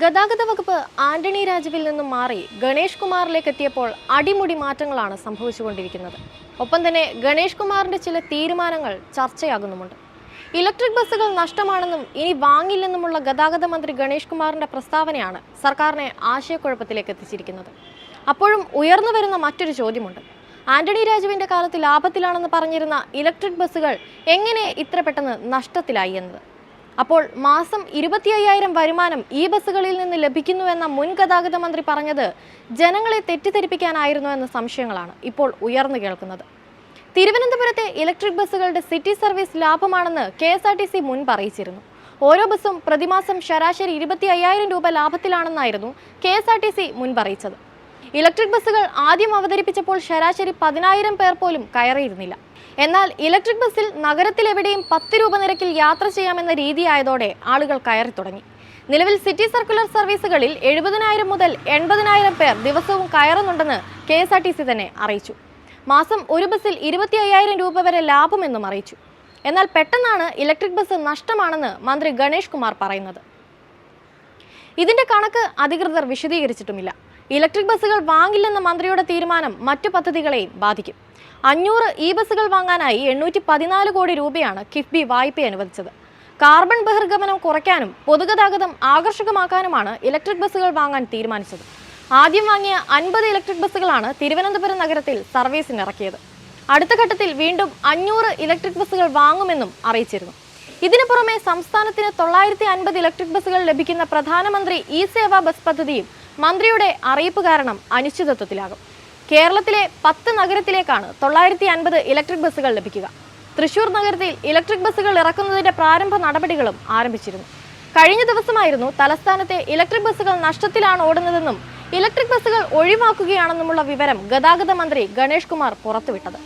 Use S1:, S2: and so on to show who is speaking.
S1: ഗതാഗത വകുപ്പ് ആന്റണി രാജുവിൽ നിന്നും മാറി ഗണേഷ് കുമാറിലേക്ക് എത്തിയപ്പോൾ അടിമുടി മാറ്റങ്ങളാണ് സംഭവിച്ചുകൊണ്ടിരിക്കുന്നത്. ഒപ്പം തന്നെ ഗണേഷ് കുമാറിന്റെ ചില തീരുമാനങ്ങൾ ചർച്ചയാകുന്നുമുണ്ട്. ഇലക്ട്രിക് ബസ്സുകൾ നഷ്ടമാണെന്നും ഇനി വാങ്ങില്ലെന്നുമുള്ള ഗതാഗത മന്ത്രി ഗണേഷ് കുമാറിന്റെ പ്രസ്താവനയാണ് സർക്കാരിനെ ആശയക്കുഴപ്പത്തിലേക്ക് എത്തിച്ചിരിക്കുന്നത്. അപ്പോഴും ഉയർന്നു വരുന്ന മറ്റൊരു ചോദ്യമുണ്ട്. ആന്റണി രാജുവിന്റെ കാലത്ത് ലാഭത്തിലാണെന്ന് പറഞ്ഞിരുന്ന ഇലക്ട്രിക് ബസ്സുകൾ എങ്ങനെ ഇത്ര പെട്ടെന്ന് നഷ്ടത്തിലായി എന്നത്? അപ്പോൾ മാസം ഇരുപത്തി അയ്യായിരം വരുമാനം ഈ ബസ്സുകളിൽ നിന്ന് ലഭിക്കുന്നുവെന്ന മുൻ ഗതാഗത മന്ത്രി പറഞ്ഞത് ജനങ്ങളെ തെറ്റിദ്ധരിപ്പിക്കാനായിരുന്നു എന്ന സംശയങ്ങളാണ് ഇപ്പോൾ ഉയർന്നു കേൾക്കുന്നത്. തിരുവനന്തപുരത്തെ ഇലക്ട്രിക് ബസ്സുകളുടെ city service ലാഭമാണെന്ന് K S R T C ഓരോ ബസ്സും പ്രതിമാസം ശരാശരി ഇരുപത്തി അയ്യായിരം രൂപ ലാഭത്തിലാണെന്നായിരുന്നു K S R T C electric ബസ്സുകൾ ആദ്യം അവതരിപ്പിച്ചപ്പോൾ ശരാശരി പതിനായിരം പേർ പോലും കയറിയിരുന്നില്ല. എന്നാൽ ഇലക്ട്രിക് ബസ്സിൽ നഗരത്തിലെവിടെയും പത്ത് രൂപ നിരക്കിൽ യാത്ര ചെയ്യാമെന്ന രീതിയായതോടെ ആളുകൾ കയറി തുടങ്ങി. നിലവിൽ സിറ്റി സർക്കുലർ സർവീസുകളിൽ എഴുപതിനായിരം മുതൽ എൺപതിനായിരം പേർ ദിവസവും കയറുന്നുണ്ടെന്ന് K S R T C തന്നെ അറിയിച്ചു. മാസം ഒരു ബസ്സിൽ ഇരുപത്തി അയ്യായിരം രൂപ വരെ ലാഭമെന്നും അറിയിച്ചു. എന്നാൽ പെട്ടെന്നാണ് ഇലക്ട്രിക് ബസ് നഷ്ടമാണെന്ന് മന്ത്രി ഗണേഷ് കുമാർ പറയുന്നത്. ഇതിന്റെ കണക്ക് അധികൃതർ വിശദീകരിച്ചിട്ടുമില്ല. ഇലക്ട്രിക് ബസ്സുകൾ വാങ്ങില്ലെന്ന മന്ത്രിയുടെ തീരുമാനം മറ്റു പദ്ധതികളെയും ബാധിക്കും. അഞ്ഞൂറ് ഇ ബസ്സുകൾ വാങ്ങാനായി എണ്ണൂറ്റി പതിനാല് കോടി രൂപയാണ് കിഫ്ബി വായ്പ അനുവദിച്ചത്. കാർബൺ ബഹിർഗമനം കുറയ്ക്കാനും പൊതുഗതാഗതം ആകർഷകമാക്കാനുമാണ് ഇലക്ട്രിക് ബസ്സുകൾ വാങ്ങാൻ തീരുമാനിച്ചത്. ആദ്യം വാങ്ങിയ അൻപത് ഇലക്ട്രിക് ബസ്സുകളാണ് തിരുവനന്തപുരം നഗരത്തിൽ സർവീസിന് ഇറക്കിയത് അടുത്ത ഘട്ടത്തിൽ വീണ്ടും അഞ്ഞൂറ് ഇലക്ട്രിക് ബസ്സുകൾ വാങ്ങുമെന്നും അറിയിച്ചിരുന്നു. ഇതിനു പുറമെ സംസ്ഥാനത്തിന് തൊള്ളായിരത്തി അൻപത് ഇലക്ട്രിക് ബസ്സുകൾ ലഭിക്കുന്ന പ്രധാനമന്ത്രി ഇ സേവാ ബസ് പദ്ധതിയും മന്ത്രിയുടെ അറിയിപ്പ് കാരണം അനിശ്ചിതത്വത്തിലാകും. കേരളത്തിലെ പത്ത് നഗരത്തിലേക്കാണ് തൊള്ളായിരത്തി അൻപത് ഇലക്ട്രിക് ബസ്സുകൾ ലഭിക്കുക. തൃശൂർ നഗരത്തിൽ ഇലക്ട്രിക് ബസ്സുകൾ ഇറക്കുന്നതിന്റെ പ്രാരംഭ നടപടികളും ആരംഭിച്ചിരുന്നു. കഴിഞ്ഞ ദിവസമായിരുന്നു തലസ്ഥാനത്തെ ഇലക്ട്രിക് ബസ്സുകൾ നഷ്ടത്തിലാണ് ഓടുന്നതെന്നും ഇലക്ട്രിക് ബസ്സുകൾ ഒഴിവാക്കുകയാണെന്നുമുള്ള വിവരം ഗതാഗത മന്ത്രി ഗണേഷ് കുമാർ പുറത്തുവിട്ടത്.